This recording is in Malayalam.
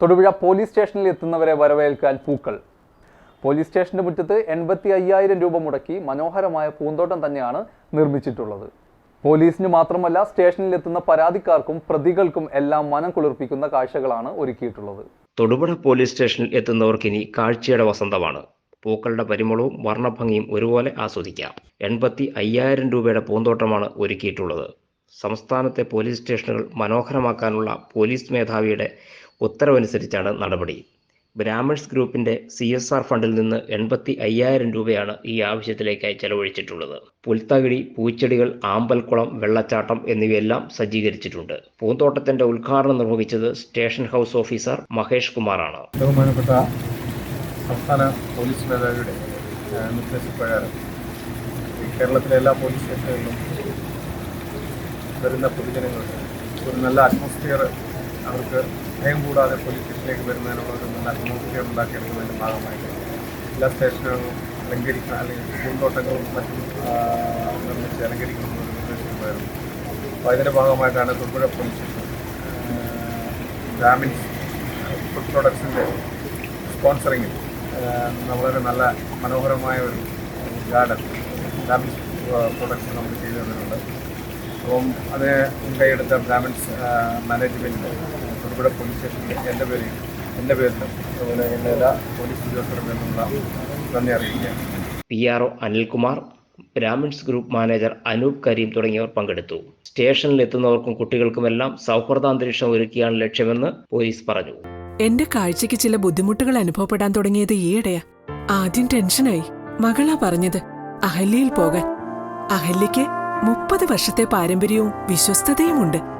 തൊടുപുഴ പോലീസ് സ്റ്റേഷനിൽ എത്തുന്നവരെ വരവേൽക്കാൻ പൂക്കൾ. പോലീസ് സ്റ്റേഷന്റെ മുറ്റത്ത് എൺപത്തി അയ്യായിരം രൂപ മുടക്കി മനോഹരമായ പൂന്തോട്ടം തന്നെയാണ് നിർമ്മിച്ചിട്ടുള്ളത്. പോലീസിന് മാത്രമല്ല സ്റ്റേഷനിൽ എത്തുന്ന പരാതിക്കാർക്കും പ്രതികൾക്കും എല്ലാം മനം കുളിർപ്പിക്കുന്ന കാഴ്ചകളാണ് ഒരുക്കിയിട്ടുള്ളത്. തൊടുപുഴ പോലീസ് സ്റ്റേഷനിൽ എത്തുന്നവർക്കിനി കാഴ്ചയുടെ വസന്തമാണ്. പൂക്കളുടെ പരിമളവും വർണഭംഗിയും ഒരുപോലെ ആസ്വദിക്കാം. എൺപത്തി അയ്യായിരം രൂപയുടെ പൂന്തോട്ടമാണ് ഒരുക്കിയിട്ടുള്ളത്. സംസ്ഥാനത്തെ പോലീസ് സ്റ്റേഷനുകൾ മനോഹരമാക്കാനുള്ള പോലീസ് മേധാവിയുടെ ഉത്തരവനുസരിച്ചാണ് നടപടി. ബ്രാഹ്മിൺസ് ഗ്രൂപ്പിന്റെ സി എസ് ആർ ഫണ്ടിൽ നിന്ന് എൺപത്തി അയ്യായിരം രൂപയാണ് ഈ ആവശ്യത്തിലേക്കായി ചെലവഴിച്ചിട്ടുള്ളത്. പുൽത്തകിടി പൂച്ചെടികൾ ആമ്പൽക്കുളം വെള്ളച്ചാട്ടം എന്നിവയെല്ലാം സജ്ജീകരിച്ചിട്ടുണ്ട്. പൂന്തോട്ടത്തിന്റെ ഉദ്ഘാടനം നിർവഹിച്ചത് സ്റ്റേഷൻ ഹൗസ് ഓഫീസർ മഹേഷ് കുമാറാണ്. ബഹുമാനപ്പെട്ട സംസ്ഥാന പോലീസ് മേധാവിയുടെ നിർദ്ദേശപ്രകാരം കേരളത്തിലെ എല്ലാ പോലീസ് സ്റ്റേഷനുകളിലും വരുന്ന പൊതുജനങ്ങൾക്ക് ഒരു നല്ല അറ്റ്മോസ്ഫിയർ അവർക്ക് ഭയം കൂടാതെ പോലീസ് സ്റ്റേഷനിലേക്ക് വരുന്നതിനുള്ള ഒരു നല്ല അറ്റ്മോസ്ഫിയർ ഉണ്ടാക്കിയെടുക്കുന്നതിന്റെ ഭാഗമായിട്ട് എല്ലാ സ്റ്റേഷനുകളും അലങ്കരിക്കണം അല്ലെങ്കിൽ പൂന്തോട്ടങ്ങളും മറ്റും നിർമ്മിച്ച് അലങ്കരിക്കണമെന്നൊരു നിർദ്ദേശമുണ്ടായിരുന്നു അപ്പോൾ അതിന്റെ ഭാഗമായിട്ടാണ് Thodupuzha police station Grameen food പ്രൊഡക്ട്സിന്റെ സ്പോൺസറിങ്ങിൽ വളരെ നല്ല മനോഹരമായ ഒരു ഗാർഡൻ ഗ്രാമിൻ പ്രൊഡക്ട്സ് നമുക്ക് ചെയ്തു തന്നിട്ടുണ്ട്. അപ്പം അത് മുൻകൈയെടുത്ത ഗ്രാമിൻസ് മാനേജ്മെന്റ് തൊടുപുഴ പോലീസ് സ്റ്റേഷനിൽ എന്റെ പേരിൽ എന്റെ പേരിലും അതുപോലെ എന്റെ എല്ലാ പോലീസ് ഉദ്യോഗസ്ഥരുടെ പേരിലുള്ള നന്ദി അറിയിക്കുകയാണ്. P R O Anilkumar Brahmins group manager Anoop Kareem തുടങ്ങിയവർ പങ്കെടുത്തു. സ്റ്റേഷനിൽ എത്തുന്നവർക്കും കുട്ടികൾക്കുമെല്ലാം സൗഹൃദാന്തരീക്ഷം ഒരുക്കിയാണ് ലക്ഷ്യമെന്ന് പോലീസ് പറഞ്ഞു. എന്റെ കാഴ്ചയ്ക്ക് ചില ബുദ്ധിമുട്ടുകൾ അനുഭവപ്പെടാൻ തുടങ്ങിയത് ഈയിടെയാ. ആദ്യം ടെൻഷനായി. മകളാ പറഞ്ഞത് അഹല്യയിൽ പോകാൻ. അഹല്യയ്ക്ക് മുപ്പത് വർഷത്തെ പാരമ്പര്യവും വിശ്വസ്തതയുമുണ്ട്.